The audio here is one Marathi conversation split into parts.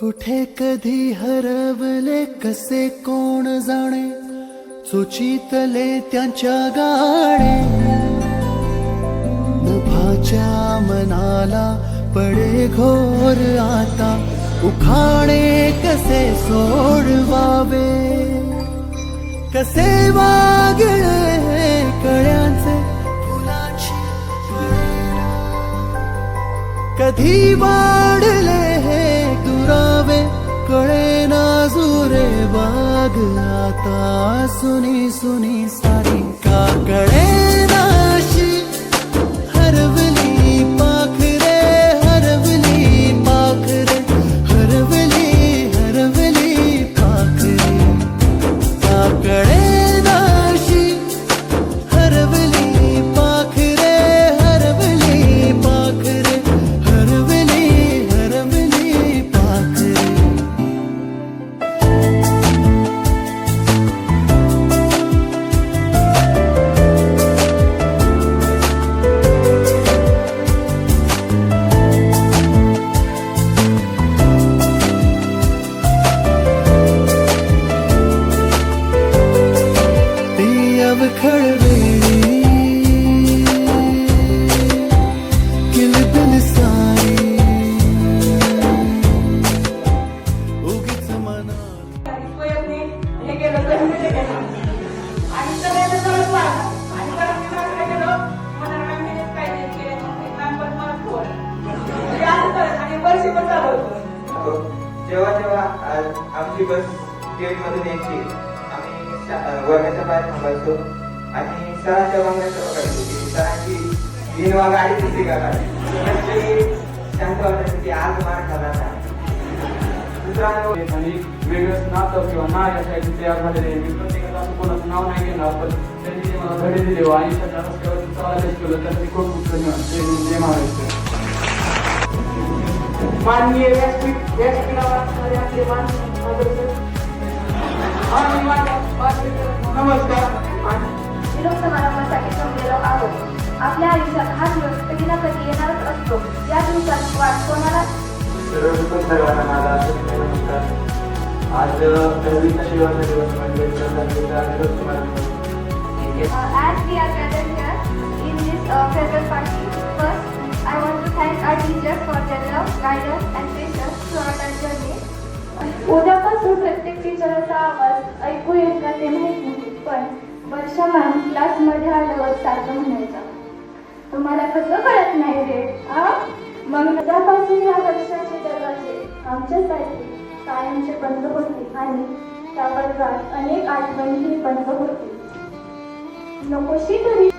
कुठे कधी हरवले कसे कोण जाणे? सुचितले त्यांच्या गाणे. नभाच्या मनाला पडे घोर आता. उखाणे कसे सोडवावे? कसे वागळे कळ्यांचे? फुलाची कधी वाढ सुनी सुनी सारी आमची बस गेट यायची. आम्ही वर्गाच्या बाहेर थांबायचो. आणि सरांच्या बंगल्याचं बघायचो की सरांची दिनवा गाडी दिसली का गाडी? म्हणजे शांत वाटायचं की आज मार खाला नाही आणि वेगळंच नातं किंवा नाव यासाठी तयार झालेले मी प्रत्येकाचं असं कोणाचं नाव नाही घेणार पण त्यांनी जे मला धडे दिले व आयुष्याच्या रस्त्यावर चालायला केलं त्यासाठी खूप खूप धन्यवाद. जय हिंद, जय महाराष्ट्र. माननीय व्यासपीठ व्यासपीठावर असणारे आपले वासपीठावर नमस्कार. आणि निरोप समारंभासाठी जमलेलो आहोत. आपल्या आयुष्यात हा दिवस कधी ना कधी येणारच असतो. या दिवसाची वाट कोणाला? सर्वांना माझा नमस्कार. आज दहावीचा शेवटचा दिवस म्हणजे समारंभ as we are gathered here in this uh, farewell party, I want to thank our teachers for their love, guidance and patience throughout our journey. उद्यापासून प्रत्येक टीचरचा आवाज ऐकू येत का ते माहीत नाही पण वर्षा मॅम क्लासमध्ये आल्यावर सारखं म्हणायचा. तुम्हाला कसं कळत नाही रे आ मग उद्यापासून या वर्षाचे दरवाजे आमच्यासाठी कायमचे बंद होते आणि त्या वर्गात अनेक आठवणी बंद होते नकोशी तरी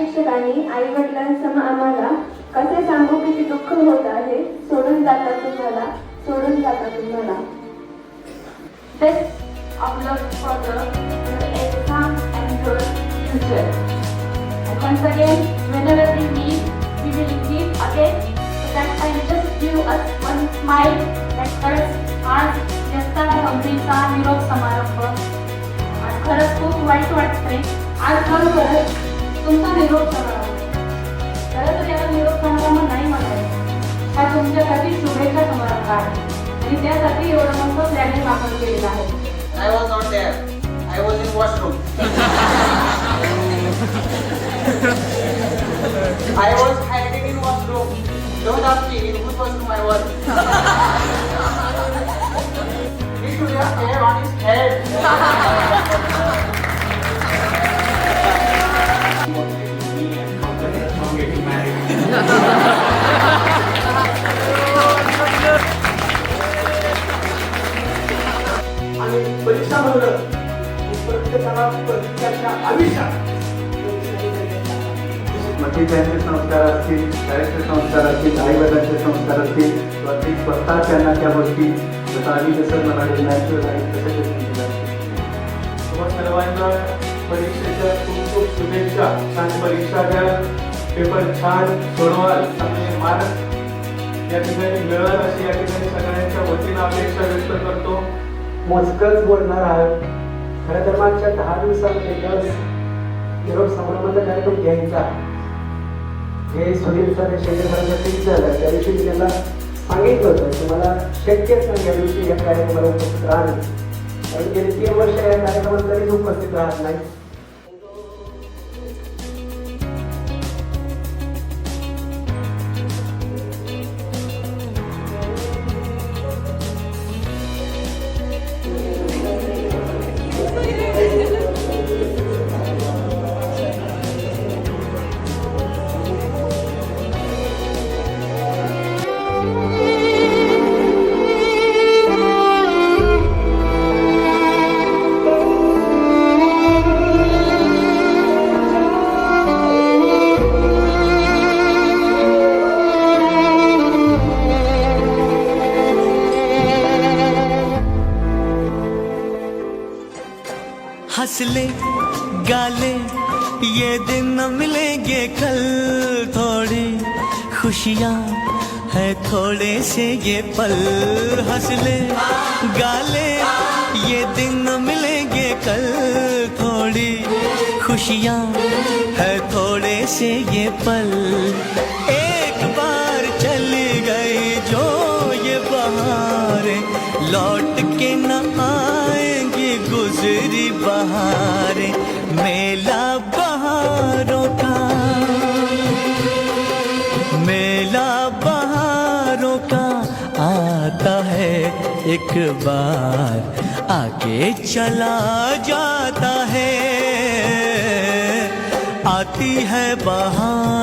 शिक्षकांनी आई वडिलांसम आम्हाला कसे सांगू किती दुःख होत आहे सोडून जाता तुम्हाला सोडून जाता तुम्हाला. Best of luck for the exam and your future once again, whenever we meet, we will meet again. So that time just give us one smile that खरंच आज यस्ता दहावीचा निरोप समारंभ. आज खरंच खूप वाईट वाटतंय. आज खरोखरच तुमचा निरोप समारंभ खरं तर याला निरोप समारंभ नाही म्हणायचं हा तुमच्यासाठी शुभेच्छा समारंभ आहे आणि त्यासाठी एवढं मोठं प्लॅनिंग आपण केलेलं आहे I was not there. I was in washroom. I was hiding in washroom. Don't ask me in whose washroom I was. he should have hair on his head. की प्रत्येकाला प्रत्येकाच्या आयुष्यात. त्यांचे संस्कार असतील शाळेचे संस्कार असतील आई वडिलांचे संस्कार असतील किंवा ते स्वतः त्यांना त्या गोष्टी जसं आधी जसं म्हणाले नॅचरल आहे तसं ते शिकले असतील. तुम्हा सर्वांना परीक्षेच्या खूप खूप शुभेच्छा. छान परीक्षा द्या. पेपर छान सोडवाल. चांगले मार्क या ठिकाणी मिळाल अशी या ठिकाणी मोजकच बोलणार आहोत. खरं तर मागच्या दहा दिवसामध्ये ज्यावेळेस निरोप संभ्रमाचा कार्यक्रम घ्यायचा. हे सुनीलचा सर शेखर सरांचं झालं. त्या दिवशी मी त्यांना सांगितलं होतं की मला शक्यच नाही या दिवशी या कार्यक्रमाला उपस्थित राहणे. कारण गेली तीन वर्ष या कार्यक्रमात कधीच उपस्थित राहत नाही. हंस ले गाले ये दिन न मिलेंगे कल थोड़ी। खुशियाँ है थोड़े से ये पल। हंस ले गाले ये दिन न मिलेंगे कल थोड़ी। खुशियाँ है थोड़े से ये पल। एक बार चली गई जो ये बहारें लौट के न आएँगी गुजरी बहारें, मेला बहारों का। मेला बहारों का आता है एक बार, आगे चला जाता है। आती है बहार।